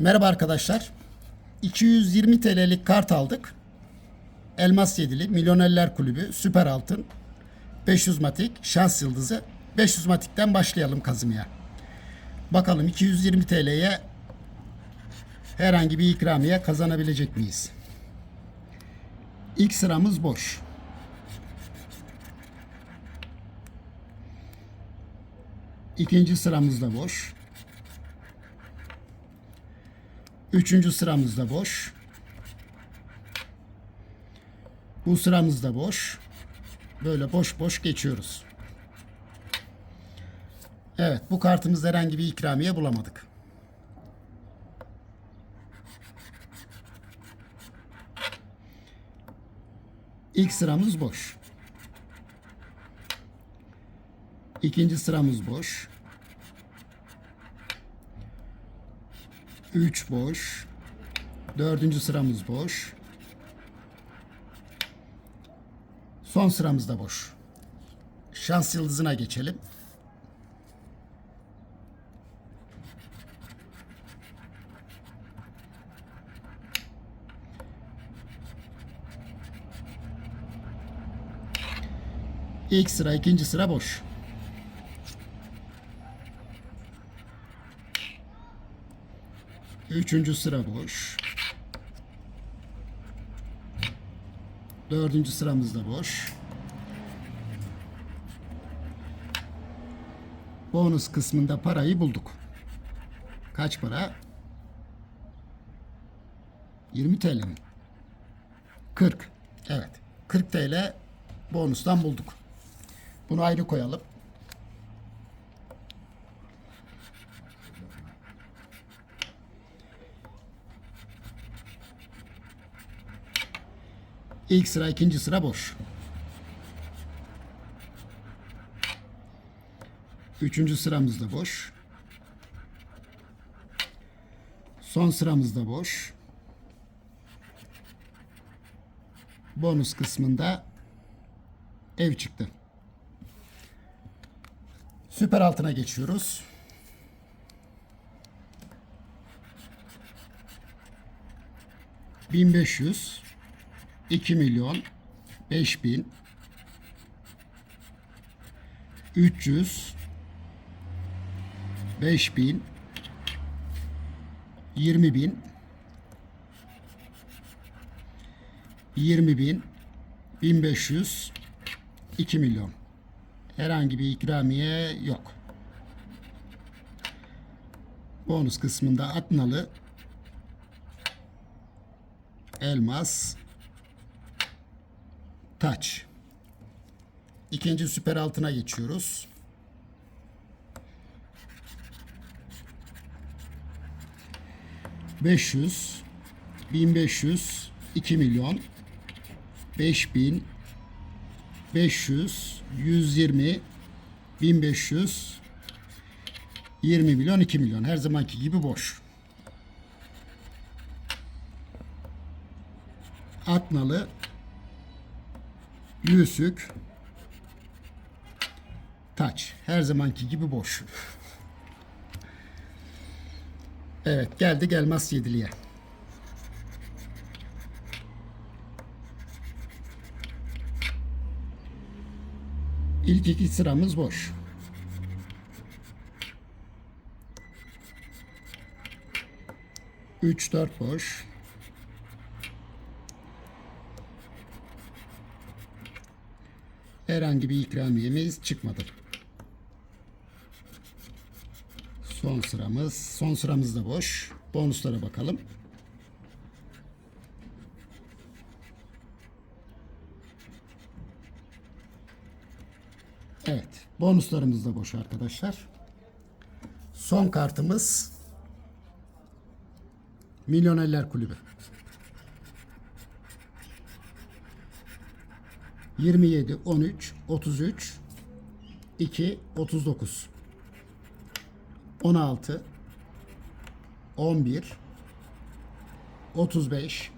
Merhaba arkadaşlar. 220 TL'lik kart aldık. Elmas Yedili, Milyonerler Kulübü, Süper Altın, 500 Matik, Şans Yıldızı. 500 Matik'ten başlayalım kazımaya. Bakalım 220 TL'ye herhangi bir ikramiye kazanabilecek miyiz? İlk sıramız boş. İkinci sıramız da boş. Üçüncü sıramız da boş. Bu sıramız da boş. Böyle boş boş geçiyoruz. Evet bu kartımızda herhangi bir ikramiye bulamadık. İlk sıramız boş. İkinci sıramız boş. 3 boş. Dördüncü sıramız boş. Son sıramız da boş. Şans yıldızına geçelim. İlk sıra, ikinci sıra boş. Üçüncü sıra boş. Dördüncü sıramız da boş. Bonus kısmında parayı bulduk. Kaç para? 20 TL mi? 40. Evet. 40 TL bonustan bulduk. Bunu ayrı koyalım. İlk sıra, ikinci sıra boş. Üçüncü sıramız da boş. Son sıramız da boş. Bonus kısmında ev çıktı. Süper altına geçiyoruz. Bin beş yüz, iki milyon, beş bin, üç yüz, beş bin, yirmi bin, yirmi bin, bin beş yüz, iki milyon. Herhangi bir ikramiye yok. Bonus kısmında atnalı elmas taç. İkinci süper altına geçiyoruz. Beş yüz, bin beş yüz, iki milyon, beş bin, 500, 120, 1500, 20 milyon, 2 milyon. Her zamanki gibi boş. Atnalı, yüzük, taç. Her zamanki gibi boş. Evet geldi gelmez yediliye. İlk iki sıramız boş. Üç dört boş. Herhangi bir ikramiyemiz çıkmadı. Son sıramız. Son sıramız da boş. Bonuslara bakalım. Evet. Bonuslarımız da boş arkadaşlar. Son kartımız Milyonerler Kulübü. 27, 13, 33, 2, 39, 16, 11, 35, 6,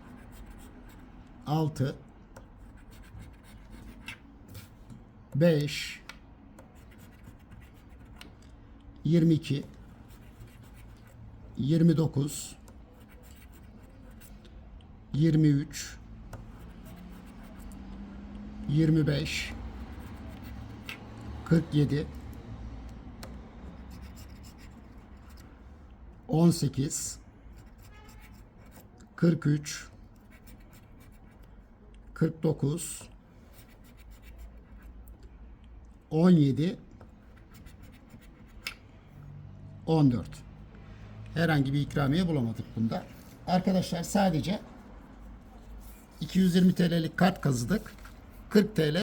5, 22 29 23 25 47 18 43 49 17 14 Herhangi bir ikramiye bulamadık bunda. Arkadaşlar sadece 220 TL'lik kart kazıdık. 40 TL